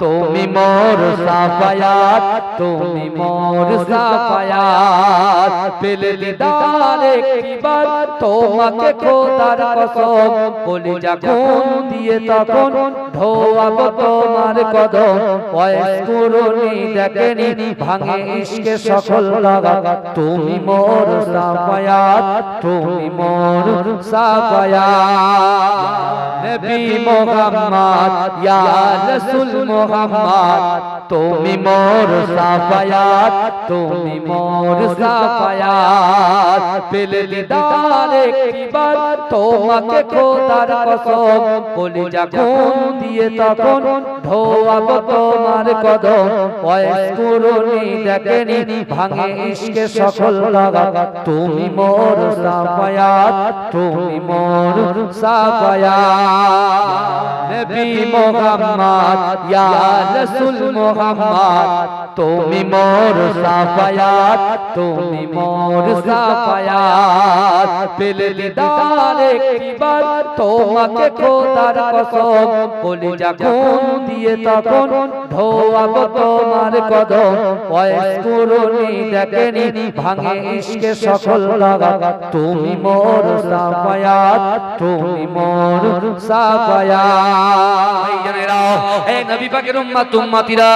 তুমি মোর সাফায়াত তুমি মোর সাফায়াত। পেলে দিদার একবার তোমাকে খোদার কসম কলিজা কোন দিয়ে তখন ধোয়াব তোমার কদম ওয়াইস কুরুনি দেখেনি ভাঙে ইশকে সকল লাগা তুমি মোর সাফায়াত তুমি মোর সাফায়াত তুমি মোর সাফায়াত তুমি মোর সাফায়াত। পেলে দিদার একবার তোমাকে খোদার কসম কলিজা কোন দিয়ে তখন ধোয়াব তোমার কদম। ওয়াইস কুরুনি দেখেনি ভাঙে ইশকে সকল লাগা তুমি মোর সাফায়াত তুমি মোর সাফায়াত নবী মোহাম্মদ, ইয়া রাসূল মোহাম্মদ, তুমি মোর সাফায়াত তুমি মোর সাফায়াত পেলে দিদার একবার তোমাকে খোদার কসম, কলিজা কোন দিয়ে তখন ধোয়াব তোমার কদম। ওয়াইস কুরুনি দেখেনি, ভাঙে ইশকে সকল লাগা তুমি মোর সাফায়াত তুমি মোর ভাইজানেরা হে নবী পাকের উম্মত উম্মতিরা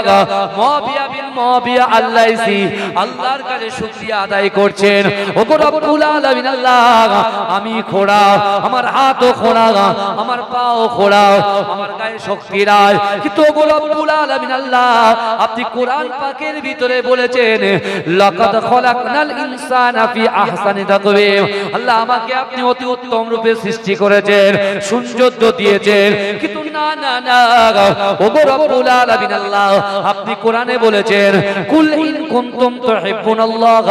মুআবিয়া বিন মুআবিয়া আল্লাহসি আল্লাহর কাছে আদায় করছেন। রব্বুল আলামিন আল্লাহ, আমি খোড়া, আমার খোড়া আমার খোড়া, আমার গায়ে শক্তি কিন্তু রব্বুল আলামিন আল্লাহ, আপনি কোরআন পাকের ভিতরে বলেছেন, লাকাদ খলাকনাল ইনসানা ফি আহসানি আল্লাহ আমাকে আপনি অতি উত্তম রূপে সৃষ্টি করেছেন সৌন্দর্য দিয়েছেন। কিন্তু আপনি কোরআনে বলেছেন, কুল ইন কুনতুম তুহিব্বুনাল্লাহ,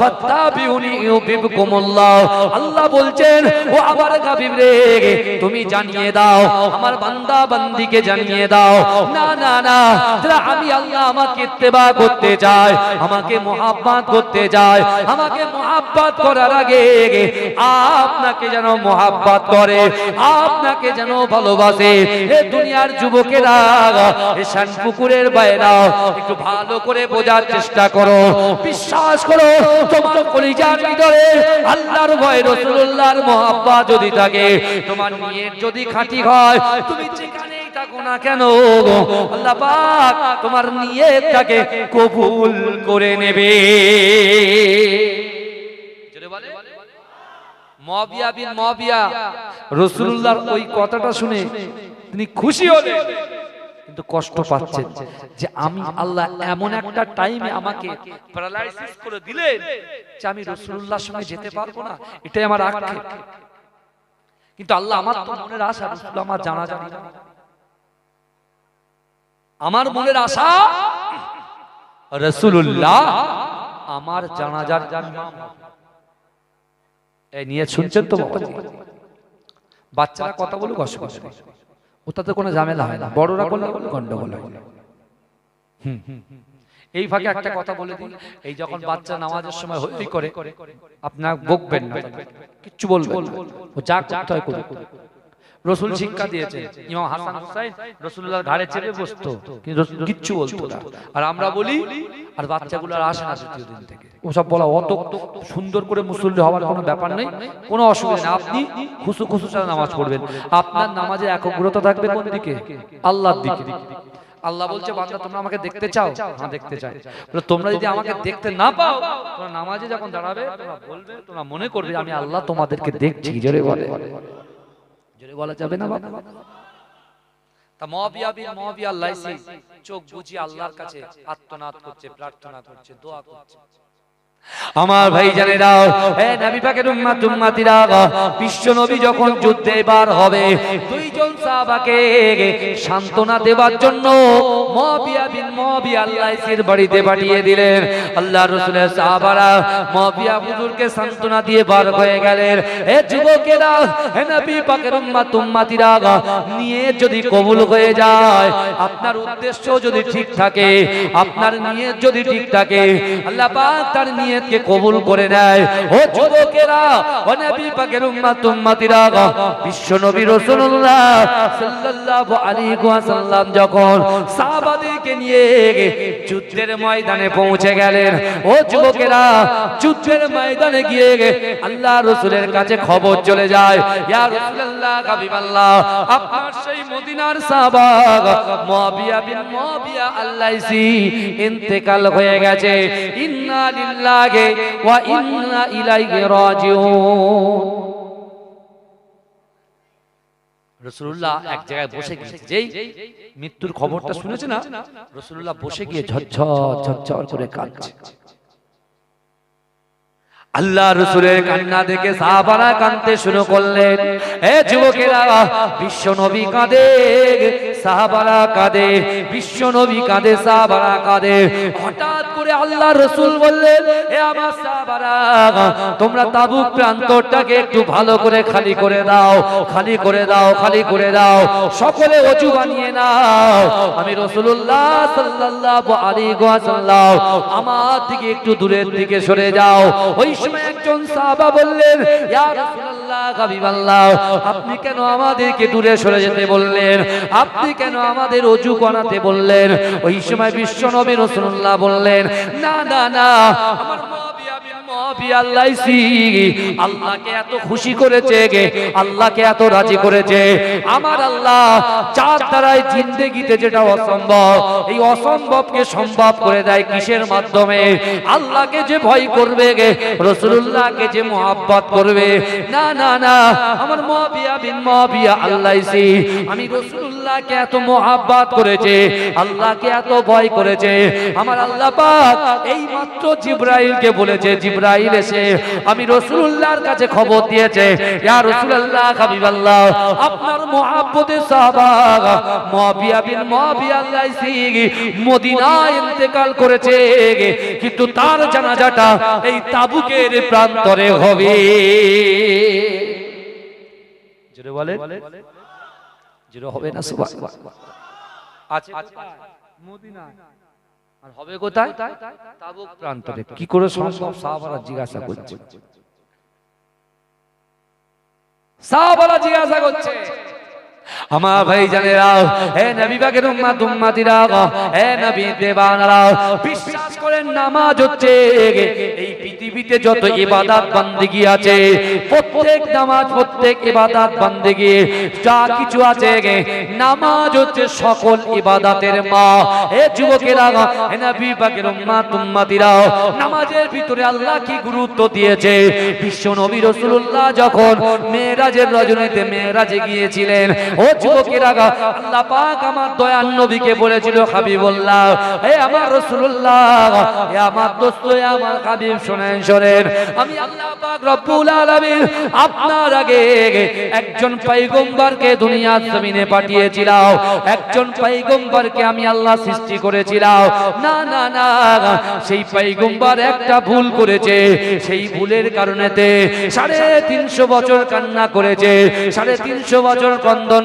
ফাত্তাবিউনি আল্লাহ ও গাবিব রে, তুমি জানিয়ে দাও, আমার বান্দা বান্দিকে জানিয়ে দাও। না না না, যারা আমি আল্লাহ আমাকে ইত্তেবা করতে চাই আমাকে মোহাব্বত করতে আমাকে করার আগে আপনাকে যেন মোহাব্বত করে, আপনাকে যেন ভালোবাসে এ দুনিয়ার যুবকেরা এ শানপুকুরের বাইরা একটু ভালো করে বোঝার চেষ্টা করো। বিশ্বাস করো, তোমার কলিজার ভিতরে আল্লাহর ভয় রসুল্লাহর মোহাব্বত যদি থাকে, তোমার নিয়ত যদি খাঁটি হয়, তুমি যেখানেই থাকো না কেন আল্লাহ পাক তোমার নিয়তটাকে কবুল করে নেবে। মবিয়া বিন মবিয়া রসুল্লাহর ওই কথাটা শুনে তিনি খুশি হলেন। কিন্তু কষ্ট পাচ্ছেন যে আমি আল্লাহ এমন একটা টাইমে আমাকে প্যারালাইসিস করে দিলেন যে আমি রসুল্লাহর সঙ্গে যেতে পারব না। এটাই আমার আক্ষেপ। কিন্তু আল্লাহ আমার তো মনের আশা রসুল্লাহ আমার জানা জানি আমার মনের আশা রসুল্লাহ আমার জানাজার ইমাম। এই নিয়ে শুনছেন তো বাচ্চারা কথা বলুক অসুবিধা ওটাতে কোনো ঝামেলা হয় না। বড়রা কোনো গন্ডগোল হয়। হুম, হুম। এই ফাঁকে একটা কথা বলে দিই। এই যখন বাচ্চা নামাজের সময় হই করে আপনার বকবেন না। কিচ্ছু বলবেন না। ও যা করতে হয় করুক। রসুল শিক্ষা দিয়েছে ইমাম হাসান হুসাইন রসুল্লাহর ঘাড়ে চেপে বসতো। কিন্তু কিচ্ছু বলতো না। আর আমরা বলি আর বাচ্চাগুলো আর আসে না দিন থেকে। ওসব বলা অত সুন্দর করে মুসল্লি হওয়ার কোনো ব্যাপার নেই। কোনো অসুবিধা নেই। আপনি খুশু খুশু ছাড়া নামাজ পড়বেন। আপনার নামাজে একগ্রতা থাকবে কোন দিকে? আল্লাহর দিকে। আল্লাহ বলছে বান্দা তোমরা আমাকে দেখতে চাও? হ্যাঁ দেখতে চাই। বলে, তোমরা যদি আমাকে দেখতে না পাও তোমরা নামাজে যখন দাঁড়াবে তোমরা বলবে তোমরা মনে করবে আমি আল্লাহ তোমাদেরকে দেখছি জোরে বলে জোরে বলা যাবে না বাবা তা মহাবিয়া বিন মহাবিয়া লাইসি চোখ বুঝিয়ে আল্লাহর কাছে আত্মনাদ করছে, প্রার্থনা করছে, দোয়া করছে। আমার ভাই জানেরা হে নবী পাকের উম্মাত উম্মাতিরা বিশ্ব নবী যখন যুদ্ধে বার হবে, দুইজন সাহাবাকে সান্ত্বনা দেওয়ার জন্য মুয়াবিয়া বিন মুয়াবিয়া আল্লাহর বাড়িতে পাঠিয়ে দিলেন। আল্লাহ রাসূলের সাহাবারা মুয়াবিয়া হুজুরকে সান্ত্বনা দিয়ে বার হয়ে গেলেন। হে যুবকেরা হে নবী পাকের উম্মাত উম্মাতিরা নিয়ে যদি কবুল হয়ে যায়, আপনার উদ্দেশ্য যদি ঠিক থাকে, আপনার নিয়ত যদি ঠিক থাকে, আল্লাহ পাক তার নিয়ত নিয়তকে কবুল করে নেয়। ও যুবকেরা, ও নবী পাকের উম্মত উম্মতিরা বিশ্ব নবী রাসূলুল্লাহ সাল্লাল্লাহু আলাইহি ওয়াসাল্লাম যখন সাহাবাদেরকে নিয়ে যুদ্ধের ময়দানে পৌঁছে গেলেন। ও যুবকেরা, যুদ্ধের ময়দানে গিয়ে আল্লাহ রাসূলের কাছে খবর চলে যায়। ইয়া ইন্তেকাল হয়ে গেছে। ইন্না ইন্না ইলাইহি রাজিউন। রসুল্লাহ এক জায়গায় বসে গেছে। যেই মৃত্যুর খবরটা শুনেছে না? রসুল্লাহ বসে গিয়ে ঝরঝর ঝরঝর করে কাঁদছে। আল্লাহ রসুলের কান্না দেখে সাহাবারা কানতে শুরু করলেন। এ যুবকেরা বিশ্ব নবী কাঁদে। সাহাবারা কাঁদে বিশ্ব নবী কাঁদে, সাহাবারা কাঁদে। হঠাৎ করে আল্লাহ রসুল বললেন, এ আমার সাহাবারা, তোমরা তাবুক প্রান্তরটাকে একটু ভালো করে খালি করে দাও, খালি করে দাও, খালি করে দাও। সকলে অজু বানিয়ে নাও। আমি রসুল্লাহ সাল্লাল্লাহু আলাইহি ওয়াসাল্লাম, আমার থেকে একটু দূরের দিকে সরে যাও। ওই সময় একজন সাহাবা বললেন, ইয়া আপনি কেন আমাদেরকে দূরে সরে যেতে বললেন? আপনি কেন আমাদের অজু করাতে বললেন? ওই সময় বিশ্ব নবী বললেন, না না না, আমার আল্লাহকে আল্লাহ করবে না না না, আমার মহাবিয়া আমি রসুল্লাহকে এত করেছে, আল্লাহকে এত ভয় করেছে। আমার আল্লাহ এই মাত্র জিব্রাইলকে বলেছে, জিব্রাইল এসে, আমি রসুল্লাহর কাছে খবর দিয়েছে, ইয়া হাবিবাল্লাহ, আপনার সাহাবা বিন মদিনায় ইন্তেকাল করেছে, কিন্তু তার জানাজাটা এই তাবুকের প্রান্তরে হবে। জোরে জোরে হবে না সুবহান আছে মদিনায়। আর হবে কোথায়? তাবুক প্রান্তরে। কি করে সম্ভব? সাহাবারা জিজ্ঞাসা করছে। সাহাবারা জিজ্ঞাসা করছে। আমার ভাই জানেরা হে নবী পাকের উম্মাত উম্মাতিরা হে নবী দেবানারা বিশ্বাস করেন নামাজ হচ্ছে এই পৃথিবীতে যত ইবাদত বান্দেগি আছে, প্রত্যেক নামাজ, প্রত্যেক ইবাদত বান্দেগি, যা কিছু আছে নামাজ হচ্ছে সকল ইবাদতের মা। হে যুবকেরা, হে নবী পাকের উম্মাত উম্মাতিরা নামাজের ভিতরে আল্লাহ কি গুরুত্ব দিয়েছে? বিশ্ব নবী রাসূলুল্লাহ যখন মেরাজের রজনীতে মেরাজে গিয়েছিলেন, ও যুবকেরা আল্লাহ পাক আমার দয়ার নবীকে বলেছিল, হাবিবুল্লাহ, হে আমার রাসূলুল্লাহ, হে আমার দোস্ত আমার হাবিব আমি আল্লাহ পাক রব্বুল আলামিন আপনার আগে একজন পয়গম্বরকে দুনিয়ার জমিনে পাঠিয়েছিলাম। একজন পয়গম্বরকে আমি আল্লাহ সৃষ্টি করেছিলাম। না না না, সেই পয়গম্বর একটা ভুল করেছে। সেই ভুলের কারণেতে সাড়ে তিনশো বছর কান্না করেছে, সাড়ে তিনশো বছর কন্দন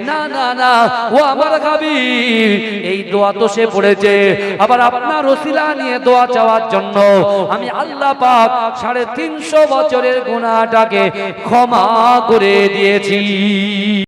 না না না। ও আমার হাবিব, এই দোয়া তো সে পড়েছে। আবার আপনার ওসিলা নিয়ে দোয়া চাওয়ার জন্য আমি আল্লাহ পাক সাড়ে তিনশো বছরের গুণাটাকে ক্ষমা করে দিয়েছি।